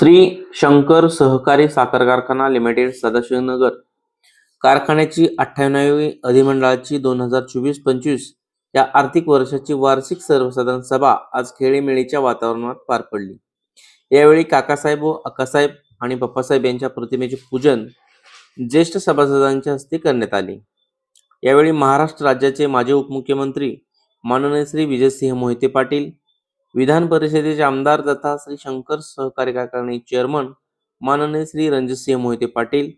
श्री शंकर सहकारी साखर कारखाना लिमिटेड सदाशिवनगर कारखान्याची अठ्ठ्याण्णवी अधिमंडळाची दोन हजार चोवीस पंचवीस या आर्थिक वर्षाची वार्षिक सर्वसाधारण सभा आज खेळीमेळीच्या वातावरणात पार पडली. यावेळी काकासाहेब व अक्कासाहेब आणि पप्पासाहेब यांच्या प्रतिमेचे पूजन ज्येष्ठ सभासदांच्या हस्ते करण्यात आले. यावेळी महाराष्ट्र राज्याचे माजी उपमुख्यमंत्री माननीय श्री विजयसिंह मोहिते पाटील विधान परिषदेचे आमदार तथा श्री शंकर सहकारी कारखाने चेअरमन माननीय श्री रणजितसिंह मोहिते पाटील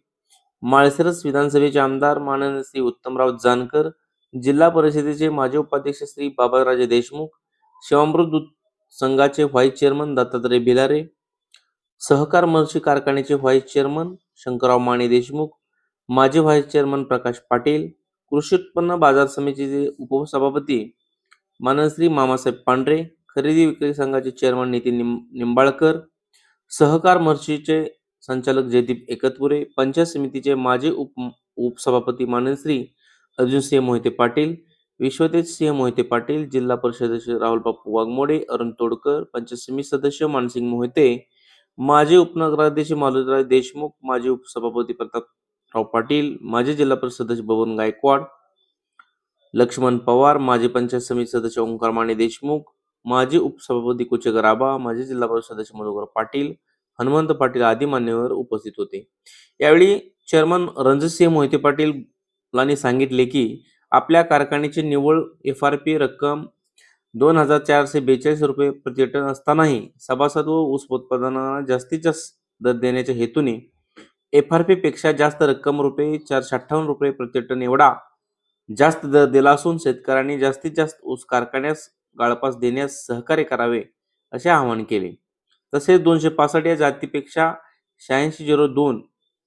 माळशिरस विधानसभेचे आमदार माननीय श्री उत्तमराव जानकर जिल्हा परिषदेचे माजी उपाध्यक्ष श्री बाबाराजे देशमुख शिवामृत दूध संघाचे व्हाईस चेअरमन दत्तात्रय भिलारे सहकार महर्षी कारखान्याचे व्हाईस चेअरमन शंकरराव माने देशमुख माजी व्हाईस चेअरमन प्रकाश पाटील कृषी उत्पन्न बाजार समितीचे उपसभापती माननीय श्री मामासाहेब पांढरे खरेदी विक्री संघाचे चेअरमन नितीन निम निंबाळकर सहकार महर्षीचे संचालक जयदीप एकतपुरे पंचायत समितीचे माजी उप उपसभापती माननश्री अर्जुन सिंह मोहिते पाटील विश्वतेज सिंह मोहिते पाटील जिल्हा परिषदेचे राहुल बापू वाघमोडे अरुण तोडकर पंचायत समिती सदस्य मानसिंग मोहिते माजी उपनगराध्यक्ष मालुराज देशमुख माजी उपसभापती प्रतापराव पाटील माजी जिल्हा परिषद सदस्य बबन गायकवाड लक्ष्मण पवार माजी पंचायत समिती सदस्य ओंकार माने देशमुख माजी उपसभापती कुचेकर आबा माजी जिल्हा परिषद सदस्य मधुकर पाटील हनुमंत पाटील आदी मान्यवर उपस्थित होते. यावेळी चेअरमन रणजितसिंह मोहिते पाटील यांनी सांगितले की आपल्या कारखान्याची निव्वळ एफ आर पी रक्कम दोन हजार चारशे बेचाळीस रुपये प्रतिटन असतानाही सभासद व ऊस उत्पादनांना जास्तीत जास्त दर देण्याच्या हेतूने एफ आर पी पेक्षा जास्त रक्कम रुपये चारशे अठ्ठावन्न रुपये प्रतिटन एवढा जास्त दर दिला असून शेतकऱ्यांनी जास्तीत जास्त ऊस कारखान्यास गाळपास देण्यास सहकार्य करावे असे आवाहन केले. तसेच दोनशे पासष्ट या जातीपेक्षा शहाऐंशी झिरो दोन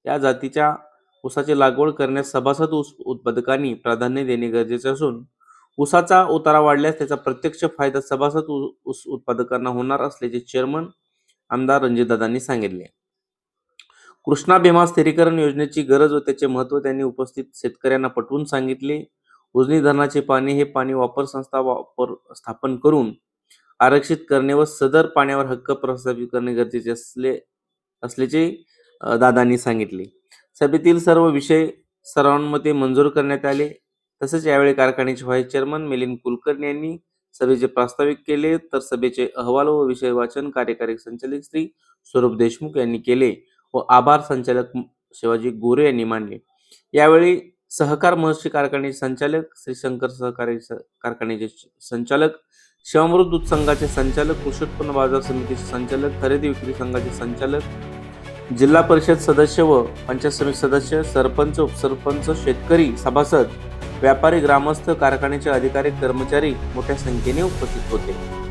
या जातीच्या ऊसाची लागवड करण्यास सभासद ऊस उत्पादकांनी प्राधान्य देणे गरजेचे असून ऊसाचा उतारा वाढल्यास त्याचा प्रत्यक्ष फायदा सभासद ऊस उत्पादकांना होणार असल्याचे चेअरमन आमदार रणजितदादांनी सांगितले. कृष्णा भीमा स्थिरीकरण योजनेची गरज व त्याचे महत्त्व त्यांनी उपस्थित शेतकऱ्यांना पटवून सांगितले. उजनी धरणाचे पाणी हे पाणी वापर संस्था वापर स्थापन करून आरक्षित करणे व सदर पाण्यावर हक्क प्रस्थापित करणे गरजेचे असले असल्याचे दादांनी सांगितले. सभेतील सर्व विषय सर्वांमध्ये मंजूर करण्यात आले. तसेच यावेळी कारखान्याचे व्हाईस चेअरमन मिलिंद कुलकर्णी यांनी सभेचे प्रास्ताविक केले. तर सभेचे अहवाल व विषय वाचन कार्यकारी संचालक श्री स्वरूप देशमुख यांनी केले व आभार संचालक शिवाजी गोरे यांनी मांडले यावेळी सहकार महर्षी कारखान्याचे संचालक श्री शंकर सहकारी स- कारखान्याचे संचालक शिवामृत दूध संघाचे संचालक कृषी उत्पन्न बाजार समितीचे संचालक खरेदी विक्री संघाचे संचालक जिल्हा परिषद सदस्य व पंचायत समिती सदस्य सरपंच उपसरपंच शेतकरी सभासद व्यापारी ग्रामस्थ कारखान्याचे अधिकारी कर्मचारी मोठ्या संख्येने उपस्थित होते.